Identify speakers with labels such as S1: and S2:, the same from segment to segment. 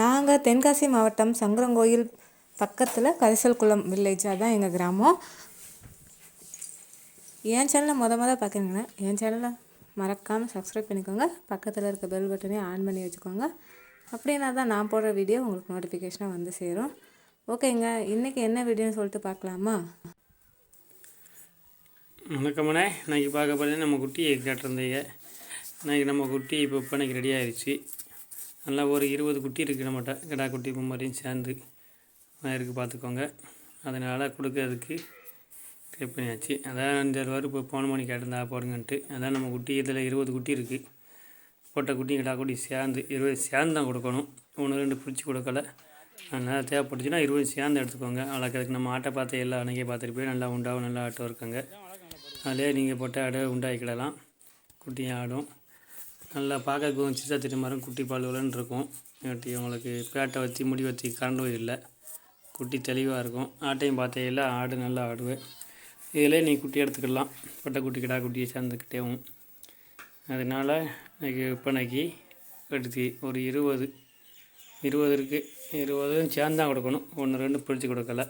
S1: நாங்கள் தென்காசி மாவட்டம் சங்கரங்கோயில் பக்கத்தில் கரிசல்குளம் வில்லேஜ் அதான் எங்கள் கிராமம். என் சேனலை மொத மொதல் பார்க்குறீங்கன்னா என் சேனலை மறக்காமல் சப்ஸ்கிரைப் பண்ணிக்கோங்க. பக்கத்தில் இருக்க பெல் பட்டனையும் ஆன் பண்ணி வச்சுக்கோங்க. அப்படின்னா தான் நான் போடுற வீடியோ உங்களுக்கு நோட்டிஃபிகேஷனாக வந்து சேரும். ஓகேங்க இன்றைக்கி என்ன வீடியோன்னு சொல்லிட்டு பார்க்கலாமா?
S2: வணக்கம்ண்ணே இன்றைக்கி பார்க்க போகிறது நம்ம குட்டியை கேட்டிருந்தீங்க இன்றைக்கி நம்ம குட்டி இப்போ இப்போனைக்கு ரெடி ஆயிடுச்சு நல்லா ஒரு இருபது குட்டி இருக்குது நம்மகிட்ட கிடா குட்டி மாதிரியும் சேர்ந்து. இருக்குது பார்த்துக்கோங்க. அதனால் கொடுக்கறதுக்கு ட்ரை பண்ணியாச்சு. அதான் இந்த வாரம் இப்போ போன மணி கேட்டிருந்தா போடுங்கன்ட்டு. அதான் நம்ம குட்டி இதில் இருபது குட்டி இருக்குது போட்ட குட்டி கிடா குட்டி சேர்ந்து இருபது சேர்ந்து தான் கொடுக்கணும். ஒன்று ரெண்டு பிடிச்சி கொடுக்கல. அதனால் தேவைப்பட்டுச்சுன்னா இருபது சேர்ந்து எடுத்துக்கோங்க. வளர்க்குறதுக்கு நம்ம ஆட்டை பார்த்து எல்லா அன்றைக்கே பார்த்துட்டு போய் நல்லா உண்டாகும் நல்லா ஆட்டம் இருக்குங்க. அதிலே நீங்கள் போட்ட ஆடை உண்டாக்கிடலாம். குட்டியும் ஆடும். நல்லா பார்க்க சித்தா திட்டு மரம் குட்டி பால் விலன்னு இருக்கும். இல்லாட்டி உங்களுக்கு பேட்டை வச்சு முடி வச்சு கரண்டும் இல்லை. குட்டி தெளிவாக இருக்கும். ஆட்டையும் பார்த்தையில ஆடு நல்லா ஆடுவேன் இதிலே நீ குட்டி எடுத்துக்கலாம். பட்டை குட்டி கிடா குட்டியை சேர்ந்துக்கிட்டேவும் அதனால் இன்னைக்கு விற்பனைக்கு எடுத்து ஒரு இருபது இருபது இருக்குது இருபதும் சேர்ந்து தான் கொடுக்கணும். ஒன்று ரெண்டு பிடிச்சி கொடுக்கல.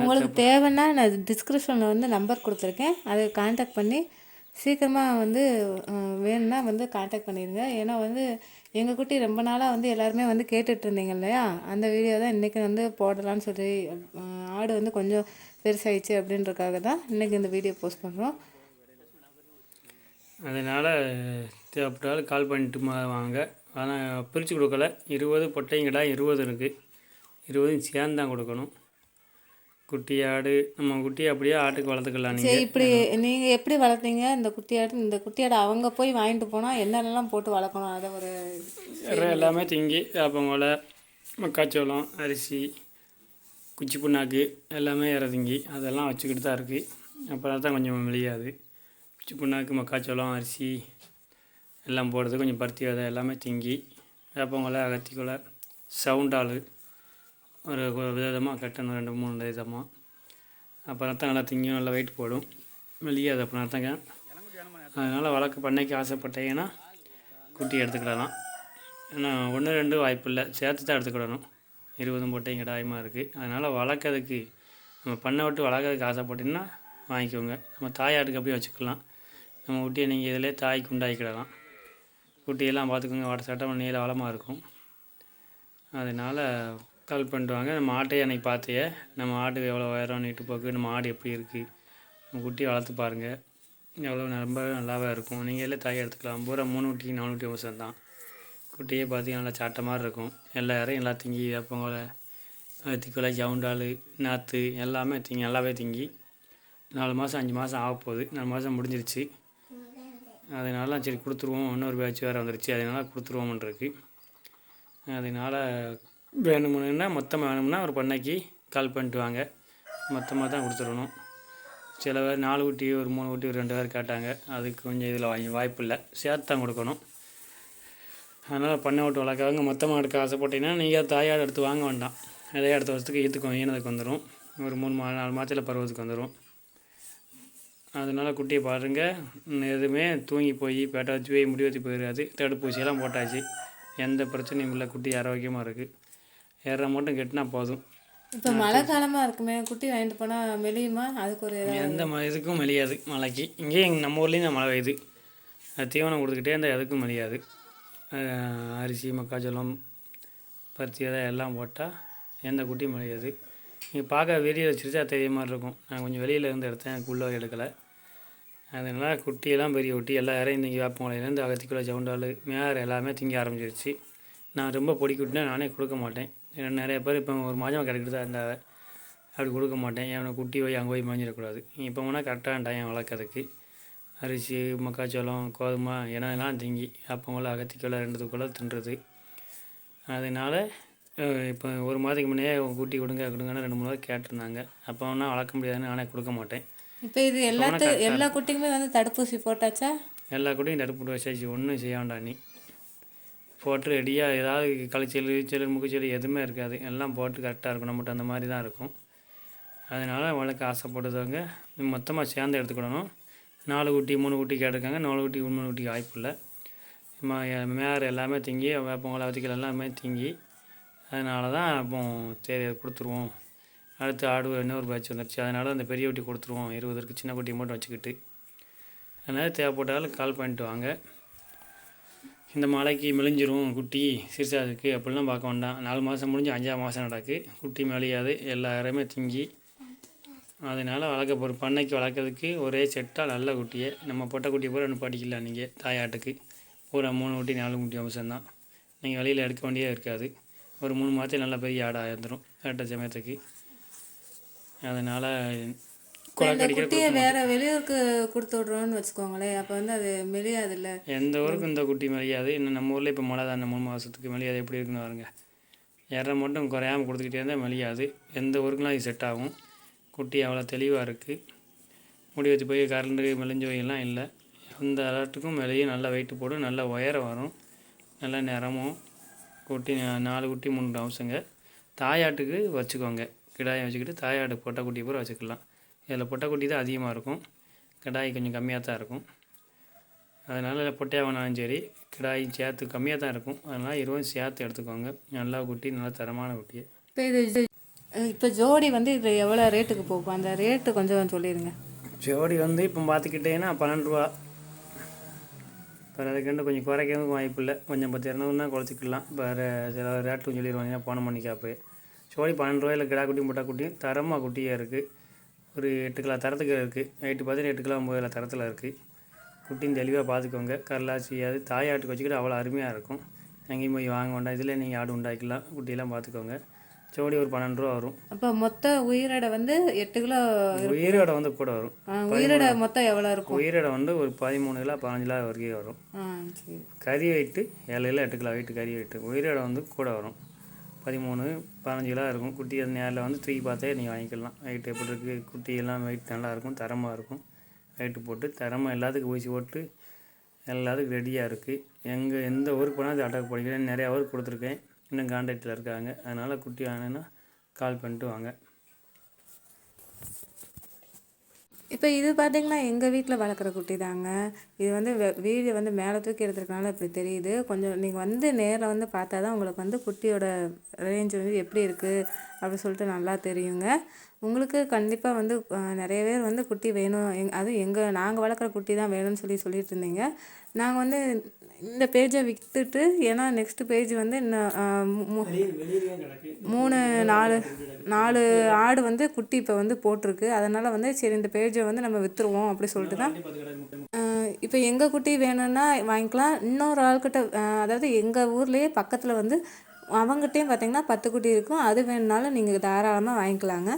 S1: உங்களுக்கு தேவைன்னா நான் டிஸ்கிரிப்ஷனில் வந்து நம்பர் கொடுத்துருக்கேன். அதை காண்டாக்ட் பண்ணி சீக்கிரமாக வந்து வேணும்னா வந்து காண்டாக்ட் பண்ணிடுங்க ஏன்னா வந்து எங்கள் குட்டி ரொம்ப நாளாக வந்து எல்லாருமே வந்து கேட்டுட்டு இருந்தீங்க இல்லையா? அந்த வீடியோ தான் இன்றைக்கி வந்து போடலான்னு சொல்லி ஆடு வந்து கொஞ்சம் பெருசாகிடுச்சு அப்படின்றக்காக தான் இன்றைக்கி இந்த வீடியோ போஸ்ட் பண்ணுறோம்
S2: அதனால் தேவைப்பட்டாலும் கால் பண்ணிட்டு மா வாங்க. ஆனால் பிரித்து கொடுக்கல. இருபது பொட்டைங்கடா இருபது இருக்குது இருபதும் சேர்ந்து தான் கொடுக்கணும். குட்டி ஆடு நம்ம குட்டி அப்படியே ஆட்டுக்கு வளர்த்துக்கலாம் நீங்கள்
S1: இப்படி நீங்கள் எப்படி வளர்த்தீங்க? இந்த குட்டியாடு இந்த குட்டியாடு அவங்க போய் வாங்கிட்டு போனால் என்னென்னலாம் போட்டு வளர்க்கணும்? அதை ஒரு
S2: வேறு எல்லாமே திங்கி வேப்பங்கோலை மக்காச்சோளம் அரிசி குச்சி புண்ணாக்கு எல்லாமே இறதிங்கி அதெல்லாம் வச்சுக்கிட்டு தான் இருக்குது அப்புறம் தான் கொஞ்சம் மெலியாது குச்சி புண்ணாக்கு மக்காச்சோளம் அரிசி எல்லாம் போடுறது கொஞ்சம் பருத்தி விதை எல்லாமே திங்கி வேப்பங்கொலை அகத்திக்கொலை சவுண்டால் ஒரு விதமாக கட்டணும் ரெண்டு மூணு விதமாக அப்புறம் தான் நல்லா திங்கும் நல்லா வெயிட் போடும். மெலியாது அப்புறம் தாங்க அதனால் வளர்க்க பண்ணைக்கு ஆசைப்பட்டீங்கன்னா குட்டி எடுத்துக்கிடலாம். ஏன்னா ஒன்று ரெண்டு வாய்ப்பு இல்லை சேர்த்து தான் எடுத்துக்கிடணும். இருபதும் போட்டையும் கிடாயமாக இருக்குது அதனால் வளர்க்கறதுக்கு நம்ம பண்ணை விட்டு வளர்க்கறதுக்கு ஆசைப்பட்டீங்கன்னா வாங்கிக்கோங்க. நம்ம தாயாட்டுக்கு அப்படியே வச்சுக்கலாம். நம்ம குட்டியை நீங்கள் இதிலே தாய்க்கு உண்டாக்கிடலாம் குட்டியெல்லாம் பார்த்துக்கோங்க. வாட்ட சட்டம் நீல வளமாக இருக்கும். அதனால் கால் பண்ணிட்டு வாங்க நம்ம ஆட்டையை அன்றைக்கி பார்த்தையே? நம்ம ஆடு எவ்வளோ உயரம் நீட்டு போக்கு நம்ம ஆடு எப்படி இருக்குது நம்ம குட்டியை வளர்த்து பாருங்கள் எவ்வளோ ரொம்ப நல்லாவே இருக்கும். நீங்களே தாய் எடுத்துக்கலாம்? பூரா மூணு குட்டி நாலு குட்டி வருஷம் தான். குட்டியே பார்த்தீங்கன்னா நல்லா சாட்டை மாதிரி இருக்கும். எல்லா இறையும் எல்லாம் திங்கி வேப்பங்கொலை திக்கோலை ஜவுண்டால் நாற்று எல்லாமே திங்கி நல்லாவே திங்கி நாலு மாதம் அஞ்சு மாதம் ஆக போகுது. நாலு மாதம் முடிஞ்சிருச்சு. அதனால சரி கொடுத்துருவோம். இன்னொரு பேட்ச் வேறு வந்துருச்சு. அதனால கொடுத்துருவோம்ன்றிருக்கு. அதனால் வேணுமுன்னா மொத்தமாக வேணும்னா ஒரு பண்ணைக்கு கால் பண்ணிட்டு வாங்க. மொத்தமாக தான் கொடுத்துடணும். சில பேர் நாலு ஊட்டி ஒரு மூணு ஊட்டி ஒரு ரெண்டு பேர் கேட்டாங்க. அதுக்கு கொஞ்சம் இதில் வாங்கி வாய்ப்பு இல்லை. சேர்த்து தான் கொடுக்கணும். அதனால் பண்ணை விட்டு வளர்க்கறவங்க மொத்தமாக எடுக்க ஆசைப்பட்டீங்கன்னா நீங்கள் தாயாடு எடுத்து வாங்க வேண்டாம். அதே அடுத்த வருஷத்துக்கு ஈத்துக்கும் ஈனதுக்கு வந்துடும் ஒரு மூணு மா நாலு மாதத்தில் பருவத்துக்கு வந்துடும் அதனால் குட்டியை பாருங்கள் எதுவுமே தூங்கி போய் பேட்டை வச்சு போய் முடி வச்சு போயிடாது. தடுப்பூசியெல்லாம் போட்டாச்சு. எந்த பிரச்சனையும் இல்லை. குட்டி ஆரோக்கியமாக இருக்குது ஏற மட்டும் கெட்டினா போதும்.
S1: இப்போ மழை காலமாக இருக்குமே குட்டி வாங்கிட்டு போனால் மெலியுமா? அதுக்கு ஒரு
S2: எந்த ம இதுக்கும் மெலியாது மழைக்கு. இங்கேயும் எங்கள் நம்ம ஊர்லேயும் தான் மழை பெய்யுது. அது தீவனம் கொடுத்துக்கிட்டே இருந்தால் எதுக்கும் மெலியாது. அரிசி மக்காச்சோளம் பருத்தி விதை எல்லாம் போட்டால் எந்த குட்டியும் மெலியாது. நீங்கள் பார்க்க வீடியோ வச்சுருச்சா தெரிய மாதிரி இருக்கும். நான் கொஞ்சம் வெளியில் இருந்து எடுத்தேன் எனக்கு உள்ளே எடுக்கலை. அதனால் குட்டியெல்லாம் பெரிய குட்டி. எல்லா இறையும் திங்கி வேப்பமலையிலேருந்து அகத்திக்குள்ள சவுண்டால் மேர் எல்லாமே திங்க ஆரம்பிச்சிருச்சு. நான் ரொம்ப பொடி குட்டினா நானே கொடுக்க மாட்டேன். ஏன்னா நிறைய பேர் இப்போ ஒரு மாதமாக கிடைக்கிட்டு தான் இருந்தாங்க. அப்படி கொடுக்க மாட்டேன். எவனை குட்டி போய் அங்கே போய் மாஞ்சிடக்கூடாது. இப்போ வேணால் கரெக்டான டைம் வளர்க்கறதுக்கு. அரிசி மக்காச்சோளம் கோதுமை என்னெல்லாம் திங்கி. அப்போங்களாம் அகத்திக்குள்ள ரெண்டு தூக்கெல்லாம் தின்றது. அதனால் இப்போ ஒரு மாதத்துக்கு முன்னே குட்டி கொடுங்க கொடுங்கன்னு ரெண்டு மூணு கேட்டிருந்தாங்க. அப்போ வேணால் வளர்க்க முடியாதுன்னு நானே கொடுக்க மாட்டேன்.
S1: இப்போ இது எல்லாத்து எல்லா குட்டிக்குமே வந்து தடுப்பூசி போட்டாச்சா?
S2: எல்லா கூட்டையும் தடுப்பு வச்சாச்சு ஒன்றும் செய்ய வேண்டாம் நீ. போட்டு ரெடியாக ஏதாவது களைச்சல் செல் முக்குச்சல் எதுவுமே இருக்காது. எல்லாம் போட்டு கரெக்டாக இருக்கும் நம்மகிட்ட அந்த மாதிரி தான் இருக்கும். அதனால் வளர்க்க ஆசைப்படுறவங்க மொத்தமாக சேர்ந்து எடுத்துக்கிடணும். நாலு குட்டி மூணு குட்டி கேட்டிருக்காங்க. நாலு குட்டி மூணு குட்டி வாய்ப்பு இல்லை. ம- மேர் எல்லாமே திங்கி வேப்பங்கொலை வத்திக்கல் எல்லாமே திங்கி அதனால தான் அப்போ சரி கொடுத்துருவோம். அடுத்து ஆடு இன்னொரு பேட்ச் வந்துருச்சு. அதனால அந்த பெரிய குட்டி கொடுத்துருவோம். இருபதற்கு சின்ன குட்டி மட்டும் வச்சுக்கிட்டு. அதனால் தேவைப்பட்டாலும் கால் பண்ணிட்டு வாங்க. இந்த மலைக்கு மெலிஞ்சிரும் குட்டி சிறுசாக இருக்குது அப்படிலாம் பார்க்க வேண்டாம். நாலு மாதம் முடிஞ்சு அஞ்சாறு மாதம் நடக்கு. குட்டி மெலியாது எல்லாருமே திங்கி. அதனால் வளர்க்க போகிற பண்ணைக்கு வளர்க்குறதுக்கு ஒரே செட்டாக நல்ல குட்டியை நம்ம பொட்டை குட்டியை பூரா நிப்பாட்டிக்கலாம் நீங்கள் தாயாட்டுக்கு. பூரா மூணு குட்டி நாலு குட்டி அம்சம்தான். நீங்கள் வெளியில் எடுக்க வேண்டியதே இருக்காது. ஒரு மூணு மாதத்தில் நல்ல பெரிய ஆடாக இருந்துடும் கரெக்டாக சமயத்துக்கு. அதனால்
S1: குட்டியை வேற வெளியூருக்கு கொடுத்து விட்றோன்னு வச்சுக்கோங்களேன். அப்போ வந்து அது மெலியாதுல்ல
S2: எந்த ஊருக்கும் இந்த குட்டி மெலியாது இன்னும் நம்ம ஊரில் இப்போ மழை தானே. மூணு மாதத்துக்கு மெலியாது எப்படி இருக்குன்னு பாருங்க. எரை மட்டும் குறையாமல் கொடுத்துக்கிட்டே இருந்தால் மெலியாது எந்த ஊருக்குலாம் இது செட் ஆகும்? குட்டி அவ்வளோ தெளிவாக இருக்குது முடி வச்சு போய் கரண்டு மெலிஞ்சவையெல்லாம் இல்லை. எந்த அலர்ட்டுக்கும் மெலியும் நல்லா வெயிட்டு போடும் நல்லா உயரம் வரும். நல்ல நிறமும். குட்டி நாலு குட்டி மூணு அம்சங்க தாயாட்டுக்கு வச்சுக்கோங்க. கிடாயை வச்சுக்கிட்டு தாயாட்டு பொட்டை குட்டி பூரா வச்சுக்கலாம். இதில் பொட்டை குட்டி தான் அதிகமாக இருக்கும். கிடாய் கொஞ்சம் கம்மியாக தான் இருக்கும். அதனால் பொட்டையாக வேணாலும் சரி கிடாயும் சேர்த்து கம்மியாக தான் இருக்கும். அதனால் இருபதும் சேர்த்து எடுத்துக்கோங்க. நல்லா குட்டி நல்லா தரமான குட்டி.
S1: இப்போ இது இப்போ ஜோடி வந்து இது எவ்வளோ ரேட்டுக்கு போகும்? அந்த ரேட்டு கொஞ்சம் சொல்லிடுங்க.
S2: ஜோடி வந்து இப்போ பார்த்துக்கிட்டேன்னா பன்னெண்டு ரூபா. இப்போ அதுக்கண்டு கொஞ்சம் குறைக்கவும் வாய்ப்பு இல்லை. கொஞ்சம் பத்து இரநூறுனா குறைச்சிக்கலாம். இப்போ ரே- சில ரேட்டும் சொல்லிடுவாங்க. போன மணிக்காப்பு ஜோடி பன்னெண்டு ரூபாயில் கிடா குட்டியும் பொட்டா குட்டியும் தரமாக குட்டியாக இருக்குது. ஒரு எட்டு கிலோ தரத்துக்கு இருக்குது எட்டு பார்த்து எட்டு கிலோ ஒம்பது கிலோ தரத்தில் இருக்குது குட்டியும் தெளிவாக பார்த்துக்கோங்க கரலா செய்யாது தாயாட்டுக்கு வச்சுக்கிட்டு அவ்வளோ அருமையாக இருக்கும். எங்கேயும் போய் வாங்க வேண்டாம். இதில் நீங்கள் ஆடு உண்டாக்கிக்கலாம் குட்டியெல்லாம் பார்த்துக்கோங்க ஜோடி ஒரு பன்னெண்டு ரூபா வரும்.
S1: அப்போ மொத்த உயிரோட வந்து எட்டு கிலோ
S2: உயிரோட வந்து கூட வரும்.
S1: உயிரோட மொத்தம் எவ்வளோ இருக்கும்?
S2: உயிரோட வந்து ஒரு பதிமூணு கிலோ பதினஞ்சு கிலோ வரைக்கும் வரும். கறி வெயிட்டு ஏழு கிலோ எட்டு கிலோ வெயிட்டு கறி வெயிட்டு. உயிரோட வந்து கூட வரும். பதிமூணு பதினஞ்சு கிலோ இருக்கும். குட்டி அது நேரில் வந்து தூக்கி பார்த்தே நீங்கள் வாங்கிக்கலாம். வெயிட் எப்படி இருக்குது குட்டி எல்லாம் வெயிட் நல்லாயிருக்கும் தரமாக இருக்கும். வெயிட்டு போட்டு தரமாக எல்லாத்துக்கும் ஊசி போட்டு எல்லாத்துக்கும் ரெடியாக இருக்குது எங்கள் எந்த ஊருக்கு போனால் அது அட்டாக் பண்ணிக்கிறேன் நிறையா ஊருக்கு கொடுத்துருக்கேன். இன்னும் கான்டாக்டில் இருக்காங்க. அதனால் குட்டி வாங்கினா கால் பண்ணிட்டு வாங்க.
S1: இப்போ இது பார்த்தீங்கன்னா எங்கள் வீட்டில் வளர்க்குற குட்டி தாங்க. இது வந்து வீடியோ வந்து மேலே தூக்கி எடுத்துருக்கனால இப்படி தெரியுது. கொஞ்சம் நீங்கள் வந்து நேரில் வந்து பார்த்தா தான் உங்களுக்கு வந்து குட்டியோட ரேஞ்ச் வந்து எப்படி இருக்குது அப்படின்னு சொல்லிட்டு நல்லா தெரியுங்க. உங்களுக்கு கண்டிப்பாக வந்து நிறைய பேர் வந்து குட்டி வேணும். எங் அதுவும் எங்கள் நாங்கள் வளர்க்குற குட்டி தான் வேணும்னு சொல்லி சொல்லிட்டு இருந்தீங்க. நாங்கள் வந்து இந்த பேஜை விற்றுட்டு ஏன்னா நெக்ஸ்ட் பேஜ் வந்து இன்னும் மூணு நாலு நாலு ஆடு வந்து குட்டி இப்போ வந்து போட்டிருக்கு. அதனால் வந்து சரி இந்த பேஜை வந்து நம்ம விற்றுருவோம் அப்படி சொல்லிட்டு தான். இப்போ எங்கள் குட்டி வேணும்னா வாங்கிக்கலாம். இன்னொரு ஆள்கிட்ட அதாவது எங்கள் ஊர்லேயே பக்கத்தில் வந்து அவங்ககிட்டயும் பார்த்தீங்கன்னா பத்து குட்டி இருக்கும். அது வேணுனாலும் நீங்கள் தாராளமாக வாங்கிக்கலாங்க.